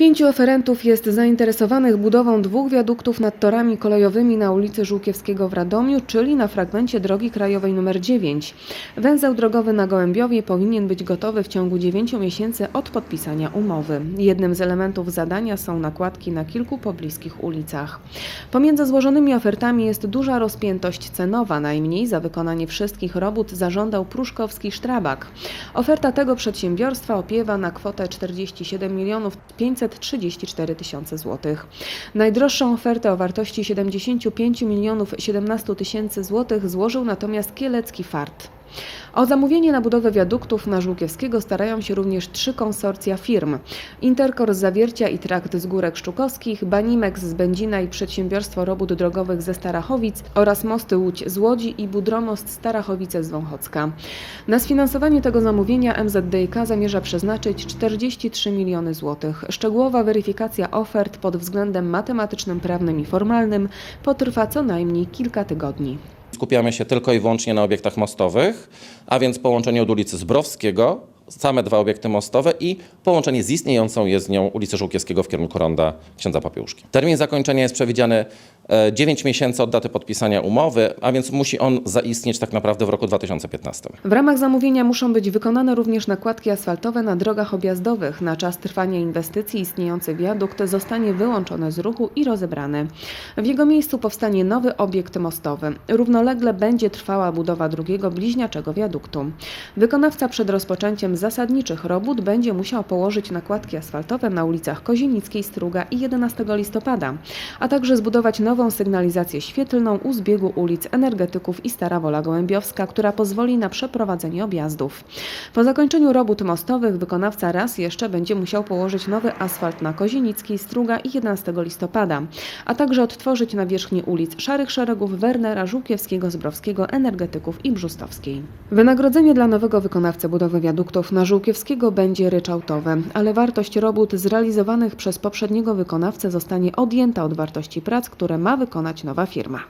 Pięciu oferentów jest zainteresowanych budową dwóch wiaduktów nad torami kolejowymi na ulicy Żółkiewskiego w Radomiu, czyli na fragmencie drogi krajowej nr 9. Węzeł drogowy na Gołębiowie powinien być gotowy w ciągu 9 miesięcy od podpisania umowy. Jednym z elementów zadania są nakładki na kilku pobliskich ulicach. Pomiędzy złożonymi ofertami jest duża rozpiętość cenowa. Najmniej za wykonanie wszystkich robót zażądał Pruszkowski Sztrabak. Oferta tego przedsiębiorstwa opiewa na kwotę 47 milionów 534 tysiące złotych. Najdroższą ofertę o wartości 75 milionów 17 tysięcy złotych złożył natomiast Kielecki Fart. O zamówienie na budowę wiaduktów na Żółkiewskiego starają się również trzy konsorcja firm. Interkor z Zawiercia i Trakt z Górek Szczukowskich, Banimex z Będzina i Przedsiębiorstwo Robót Drogowych ze Starachowic oraz Mosty Łódź z Łodzi i Budromost Starachowice z Wąchocka. Na sfinansowanie tego zamówienia MZDiK zamierza przeznaczyć 43 miliony złotych. Szczegółowa weryfikacja ofert pod względem matematycznym, prawnym i formalnym potrwa co najmniej kilka tygodni. Skupiamy się tylko i wyłącznie na obiektach mostowych, a więc połączenie od ulicy Zbrowskiego, same dwa obiekty mostowe i połączenie z istniejącą jezdnią ulicy Żółkiewskiego w kierunku ronda księdza Papiełuszki. Termin zakończenia jest przewidziany 9 miesięcy od daty podpisania umowy, a więc musi on zaistnieć tak naprawdę w roku 2015. W ramach zamówienia muszą być wykonane również nakładki asfaltowe na drogach objazdowych. Na czas trwania inwestycji istniejący wiadukt zostanie wyłączony z ruchu i rozebrany. W jego miejscu powstanie nowy obiekt mostowy. Równolegle będzie trwała budowa drugiego bliźniaczego wiaduktu. Wykonawca przed rozpoczęciem zasadniczych robót będzie musiał położyć nakładki asfaltowe na ulicach Kozienickiej, Struga i 11 listopada, a także zbudować nową sygnalizację świetlną u zbiegu ulic Energetyków i Stara Wola Gołębiowska, która pozwoli na przeprowadzenie objazdów. Po zakończeniu robót mostowych wykonawca raz jeszcze będzie musiał położyć nowy asfalt na Kozienickiej, Struga i 11 listopada, a także odtworzyć nawierzchnię ulic Szarych Szeregów, Wernera, Żółkiewskiego, Zbrowskiego, Energetyków i Brzustowskiej. Wynagrodzenie dla nowego wykonawcy budowy wiaduktów na Żółkiewskiego będzie ryczałtowe, ale wartość robót zrealizowanych przez poprzedniego wykonawcę zostanie odjęta od wartości prac, które ma wykonać nowa firma.